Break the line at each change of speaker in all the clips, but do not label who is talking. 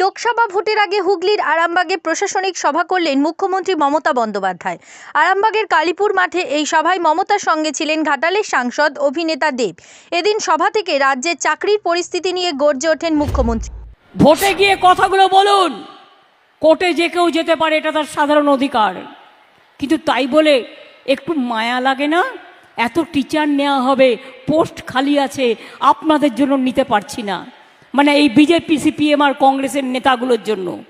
লোকসভা ভোটের আগে হুগলির আরামবাগে প্রশাসনিক সভা করলেন মুখ্যমন্ত্রী মমতা বন্দ্যোপাধ্যায়। আরামবাগের কালীপুর মাঠে এই সভায় মমতার সঙ্গে ছিলেন ঘাটালের সাংসদ অভিনেতা দেব। এদিন সভা থেকে রাজ্যের চাকরির পরিস্থিতি নিয়ে গর্জে ওঠেন মুখ্যমন্ত্রী।
ভোটে গিয়ে কথাগুলো বলুন। কোর্টে যে কেউ যেতে পারে, এটা তার সাধারণ অধিকার। কিন্তু তাই বলে একটু মায়া লাগে না? এত টিচার নেওয়া হবে পোস্ট খালি আছে, আপনাদের জন্য নিতে পারছি না। মানে এই বিজেপি, সিপিএম আর কংগ্রেসের নেতাগুলোর জন্য,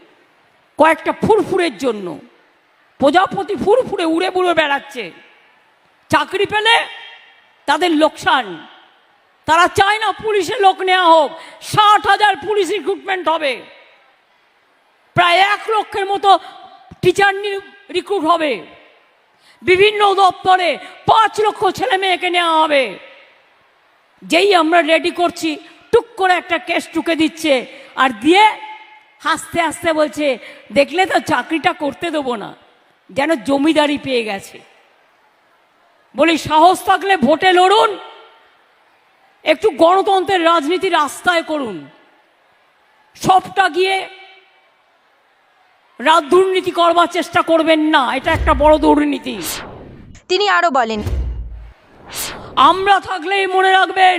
কয়েকটা ফুরফুরের জন্য, প্রজাপতি ফুরফুরে উড়ে বুড়ে বেড়াচ্ছে। চাকরি পেলে তাদের লোকসান। তারা চায় না পুলিশের লোক নেওয়া হোক, ষাট হাজার পুলিশ রিক্রুটমেন্ট হবে। প্রায় এক লক্ষের মতো টিচার রিক্রুট হবে। বিভিন্ন দপ্তরে পাঁচ লক্ষ ছেলে মেয়েকে নেওয়া হবে। যেই আমরা রেডি করছি টুক করে একটা কেস টুকে দিচ্ছে আর দিয়ে হাসতে হাসতে বলছে দেখলে তো চাকরিটা করতে দেবো না যেন জমিদারি পেয়ে গেছে। বলি সাহস থাকলে ভোটে লড়ুন একটু গণতন্ত্রের রাজনীতি রাস্তায় করুন। সবটা গিয়ে রাত দুর্নীতি করবার চেষ্টা করবেন না এটা একটা বড় দুর্নীতি।
তিনি আরও বলেন
আমরা থাকলেই মনে রাখবেন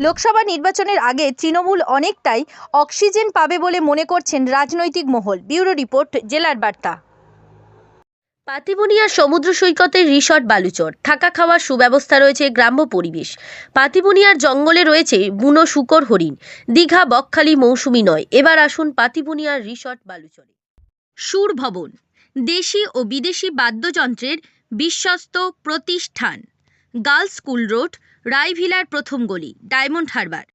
লোকসভা নির্বাচনের আগে তৃণমূল অনেকটাই অক্সিজেন পাবে বলে মনে করছেন রাজনৈতিক মহল। ব্যুরো রিপোর্ট, জেলার বার্তা। পাতিবুনিয়া সমুদ্র সৈকতের রিসর্ট বালুচর। থাকা খাওয়ার সুব্যবস্থা রয়েছে গ্রাম্য পরিবেশ। পাতিবুনিয়ার জঙ্গলে রয়েছে বুনো শুকর হরিণ। দীঘা, বকখালি মৌসুমি নয়। এবার আসুন পাতিবুনিয়ার রিসর্ট বালুচরে। সুর ভবন দেশি ও বিদেশি বাদ্যযন্ত্রের বিশ্বস্ত প্রতিষ্ঠান। গার্লস স্কুল রোড রায়ভিলার প্রথম গলি ডায়মন্ড হারবার।